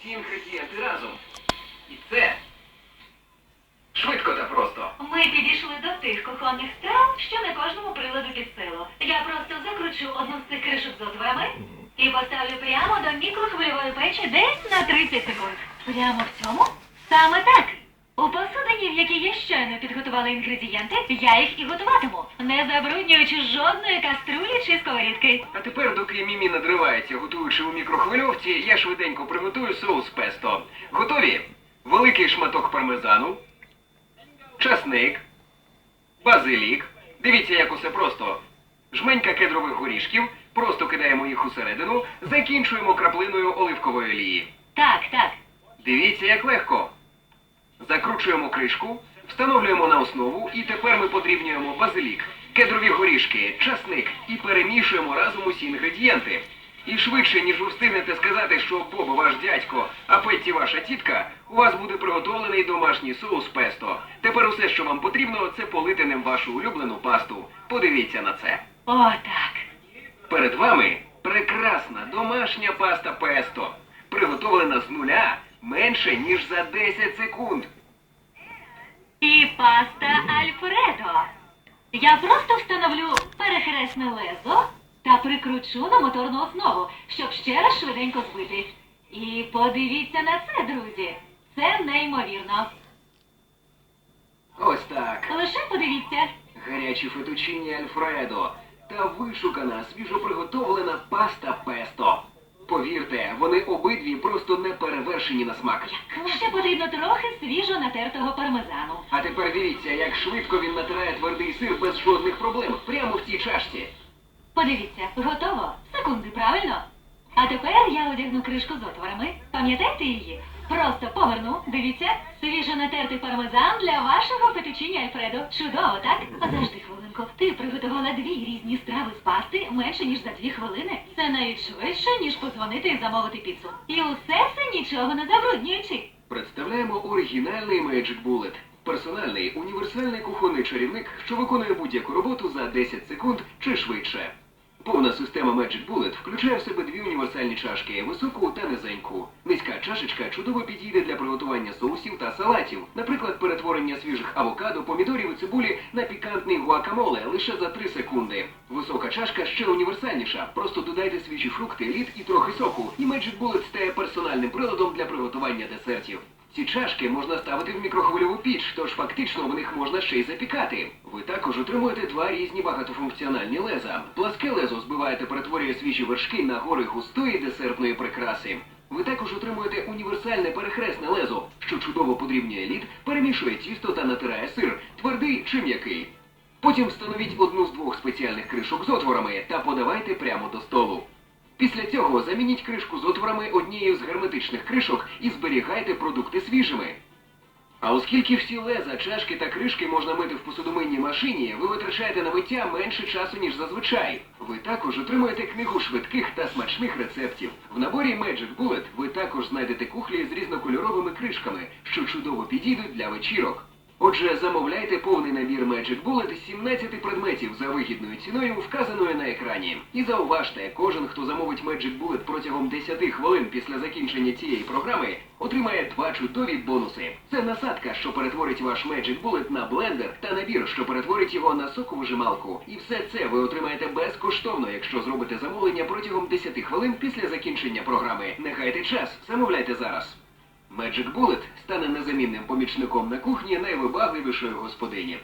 Всі інгредієнти разом. І це швидко та просто. Ми підійшли до тих кухонних страв, що не кожному приладу під силу. Я просто закручу одну з цих кришок з отворами і поставлю прямо до мікрохвильової печі десь на 30 секунд. Прямо в цьому? Саме так. У посудині, в якій я щойно підготувала інгредієнти, я їх і готуватиму, не забруднюючи жодної каструлі чи сковорідки. А тепер, доки Мімі надривається, готуючи у мікрохвильовці, я швиденько приготую соус песто. Готові? Великий шматок пармезану, часник, базилік. Дивіться, як усе просто. Жменька кедрових горішків, просто кидаємо їх усередину, закінчуємо краплиною оливкової олії. Так, так. Дивіться, як легко. Закручуємо кришку, встановлюємо на основу і тепер ми подрібнюємо базилік, кедрові горішки, часник і перемішуємо разом усі інгредієнти. І швидше, ніж ви встигнете сказати, що Боб ваш дядько, а Петті ваша тітка, у вас буде приготовлений домашній соус песто. Тепер усе, що вам потрібно, це полити ним вашу улюблену пасту. Подивіться на це. О, так. Перед вами прекрасна домашня паста песто, приготовлена з нуля менше, ніж за 10 секунд. Паста Альфредо. Я просто встановлю перехресне лезо та прикручу на моторну основу, щоб ще раз швиденько збити. І подивіться на це, друзі. Це неймовірно. Ось так. Лише подивіться. Гарячі фетучині Альфредо та вишукана свіжоприготовлена паста песто. Повірте, вони обидві просто не перевершені на смак. Ще потрібно трохи свіжо натертого пармезану. А тепер дивіться, як швидко він натирає твердий сир без жодних проблем, прямо в цій чашці. Подивіться, готово. Секунди, правильно? А тепер я одягну кришку з отворами. Пам'ятаєте її? Просто поверну. Дивіться, свіжо натертий пармезан для вашого фетучині Альфредо. Чудово, так? Завжди хвилинку. Ти приготувала дві різні страви з пасти менше ніж за дві хвилини. Це навіть швидше, ніж позвонити і замовити піцу. І усе це нічого не забруднюючи. Представляємо оригінальний Magic Bullet. Персональний універсальний кухонний чарівник, що виконує будь-яку роботу за 10 секунд чи швидше. Повна система Magic Bullet включає в себе дві універсальні чашки високу та низеньку. Низька чашечка чудово підійде для приготування соусів та салатів, наприклад, перетворення свіжих авокадо, помідорів і цибулі на пікантний гуакамоле лише за 3 секунди. Висока чашка ще універсальніша. Просто додайте свіжі фрукти, лід і трохи соку, і Magic Bullet стає персональним приладом для приготування десертів. Ці чашки можна ставити в мікрохвильову піч, тож фактично в них можна ще й запікати. Ви також отримуєте два різні багатофункціональні леза. Пласке лезо збиває та перетворює свіжі вершки на гори густої десертної прикраси. Ви також отримуєте універсальне перехресне лезо, що чудово подрібнює лід, перемішує тісто та натирає сир, твердий чи м'який. Потім встановіть одну з двох спеціальних кришок з отворами та подавайте прямо до столу. Після цього замініть кришку з отворами однією з герметичних кришок і зберігайте продукти свіжими. А оскільки всі леза, чашки та кришки можна мити в посудомийній машині, ви витрачаєте на миття менше часу, ніж зазвичай. Ви також отримуєте книгу швидких та смачних рецептів. В наборі Magic Bullet ви також знайдете кухлі з різнокольоровими кришками, що чудово підійдуть для вечірок. Отже, замовляйте повний набір Magic Bullet з 17 предметів за вигідною ціною, вказаною на екрані. І зауважте, кожен, хто замовить Magic Bullet протягом 10 хвилин після закінчення цієї програми, отримає два чудові бонуси. Це насадка, що перетворить ваш Magic Bullet на блендер, та набір, що перетворить його на соковижималку. І все це ви отримаєте безкоштовно, якщо зробите замовлення протягом 10 хвилин після закінчення програми. Не гайте час, замовляйте зараз. Magic Bullet стане незамінним помічником на кухні найвибагливішої господині.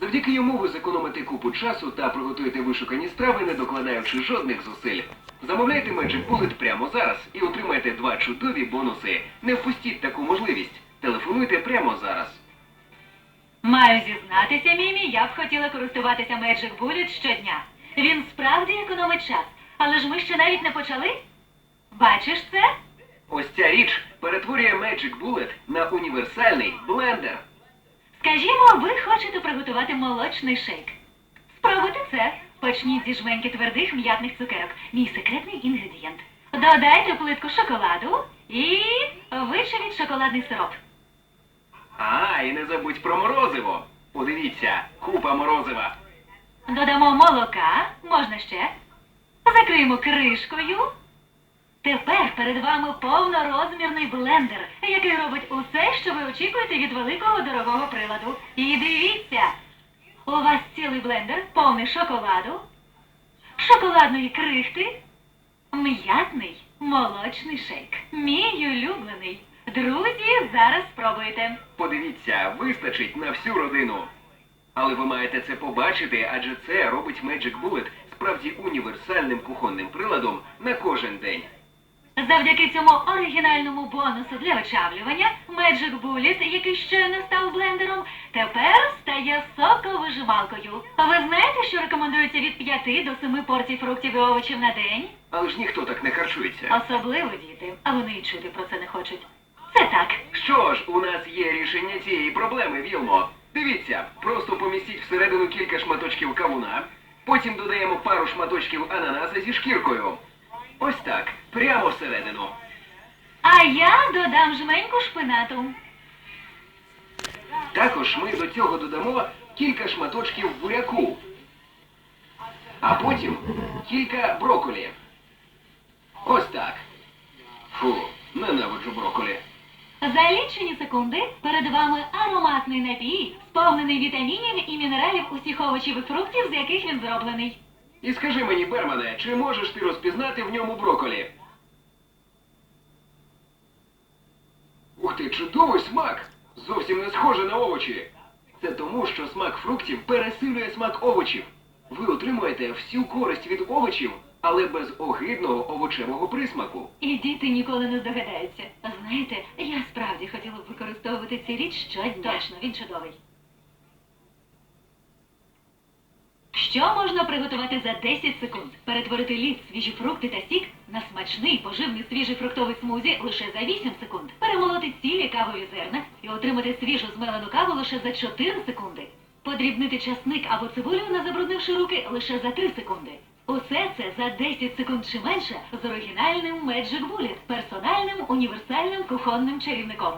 Завдяки йому ви зекономите купу часу та приготуєте вишукані страви, не докладаючи жодних зусиль. Замовляйте Magic Bullet прямо зараз і отримайте два чудові бонуси. Не впустіть таку можливість. Телефонуйте прямо зараз. Маю зізнатися, Мімі, я б хотіла користуватися Magic Bullet щодня. Він справді економить час. Але ж ми ще навіть не почали. Бачиш це? Ось ця річ перетворює Magic Bullet на універсальний блендер. Скажімо, ви хочете приготувати молочний шейк. Спробуйте це. Почніть зі жменьки твердих м'ятних цукерок. Мій секретний інгредієнт. Додайте плитку шоколаду і вичавіть шоколадний сироп. А, і не забудь про морозиво. Подивіться, купа морозива. Додамо молока, можна ще. Закриємо кришкою Тепер перед вами повнорозмірний блендер, який робить усе, що ви очікуєте від великого дорогого приладу. І дивіться, у вас цілий блендер повний шоколаду, шоколадної крихти, м'ятний молочний шейк. Мій улюблений. Друзі, зараз спробуйте. Подивіться, вистачить на всю родину. Але ви маєте це побачити, адже це робить Magic Bullet справді універсальним кухонним приладом на кожен день. Завдяки цьому оригінальному бонусу для вичавлювання Magic Bullet, який щойно став блендером, тепер стає соковижималкою. Ви знаєте, що рекомендується від 5 до 7 порцій фруктів і овочів на день? Але ж ніхто так не харчується. Особливо діти, а вони й чути про це не хочуть. Це так. Що ж, у нас є рішення цієї проблеми, Вілмо. Дивіться, просто помістіть всередину кілька шматочків кавуна, потім додаємо пару шматочків ананаса зі шкіркою. Ось так, прямо всередину. А я додам жменьку шпинату. Також ми до цього додамо кілька шматочків буряку, а потім кілька броколі. Ось так. Фу, ненавиджу броколі. За лічені секунди перед вами ароматний напій, сповнений вітамінів і мінералів усіх овочів і фруктів, з яких він зроблений. І скажи мені, Бермане, чи можеш ти розпізнати в ньому броколі? Ух ти, чудовий смак! Зовсім не схоже на овочі. Це тому, що смак фруктів пересилює смак овочів. Ви отримуєте всю користь від овочів, але без огидного овочевого присмаку. І діти ніколи не здогадаються. Знаєте, я справді хотіла б використовувати цю річ щодня. Точно, він чудовий. Що можна приготувати за 10 секунд? Перетворити лід, свіжі фрукти та сік на смачний поживний свіжий фруктовий смузі лише за 8 секунд. Перемолоти цілі кавові зерна і отримати свіжу змелену каву лише за 4 секунди. Подрібнити часник або цибулю, не забруднивши руки, лише за 3 секунди. Усе це за 10 секунд чи менше з оригінальним Magic Bullet, персональним універсальним кухонним чарівником.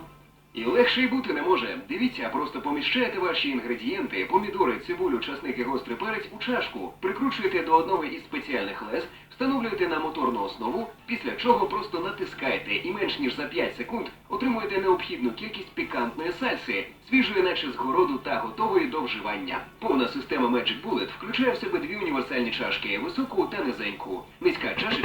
І легше й бути не може. Дивіться, просто поміщаєте ваші інгредієнти, помідори, цибулю, часник і гострий перець у чашку, прикручуєте до одного із спеціальних лез, встановлюєте на моторну основу, після чого просто натискаєте і менш ніж за 5 секунд отримуєте необхідну кількість пікантної сальси, свіжої наче з городу та готової до вживання. Повна система Magic Bullet включає в себе дві універсальні чашки високу та низеньку. Низька чашечка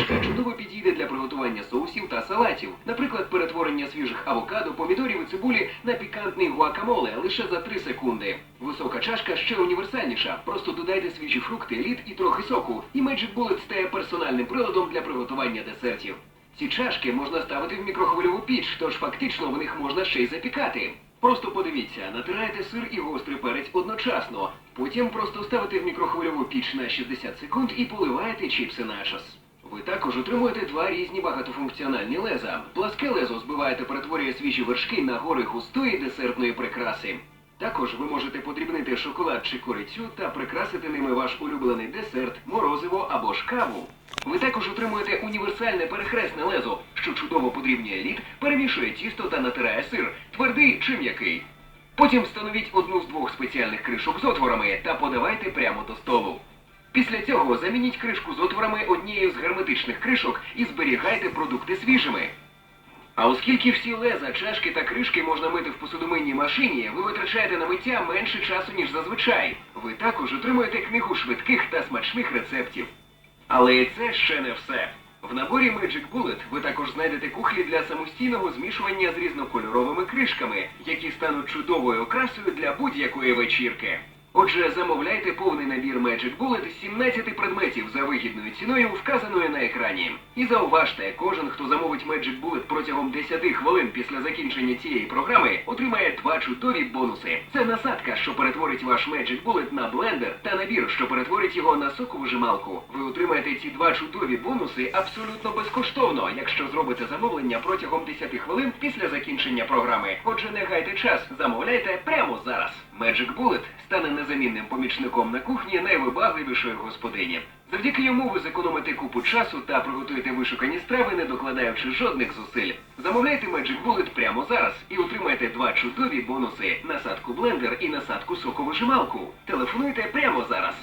приготування соусів та салатів, наприклад, перетворення свіжих авокадо, помідорів і цибулі на пікантний гуакамоле лише за 3 секунди. Висока чашка ще універсальніша. Просто додайте свіжі фрукти, лід і трохи соку, і Magic Bullet стає персональним приладом для приготування десертів. Ці чашки можна ставити в мікрохвильову піч, тож фактично в них можна ще й запікати. Просто подивіться, натираєте сир і гострий перець одночасно. Потім просто ставите в мікрохвильову піч на 60 секунд і поливаєте чіпси начос. Ви також отримуєте два різні багатофункціональні леза. Пласке лезо збиває та перетворює свіжі вершки на гори густої десертної прикраси. Також ви можете подрібнити шоколад чи корицю та прикрасити ними ваш улюблений десерт, морозиво або ж каву. Ви також отримуєте універсальне перехресне лезо, що чудово подрібнює лід, перемішує тісто та натирає сир, твердий чи м'який. Потім встановіть одну з двох спеціальних кришок з отворами та подавайте прямо до столу. Після цього замініть кришку з отворами однією з герметичних кришок і зберігайте продукти свіжими. А оскільки всі леза, чашки та кришки можна мити в посудомийній машині, ви витрачаєте на миття менше часу, ніж зазвичай. Ви також отримуєте книгу швидких та смачних рецептів. Але і це ще не все. В наборі Magic Bullet ви також знайдете кухлі для самостійного змішування з різнокольоровими кришками, які стануть чудовою окрасою для будь-якої вечірки. Отже, замовляйте повний набір Magic Bullet з 17 предметів за вигідною ціною, вказаною на екрані. І зауважте, кожен, хто замовить Magic Bullet протягом 10 хвилин після закінчення цієї програми, отримає два чудові бонуси. Це насадка, що перетворить ваш Magic Bullet на блендер, та набір, що перетворить його на соковижималку. Ви отримаєте ці два чудові бонуси абсолютно безкоштовно, якщо зробите замовлення протягом 10 хвилин після закінчення програми. Отже, не гайте час, замовляйте прямо зараз. Magic Bullet стане незамінним помічником на кухні найвибагливішої господині. Завдяки йому ви зекономите купу часу та приготуєте вишукані страви, не докладаючи жодних зусиль. Замовляйте Magic Bullet прямо зараз і отримайте два чудові бонуси: насадку блендер і насадку соковижималку. Телефонуйте прямо зараз.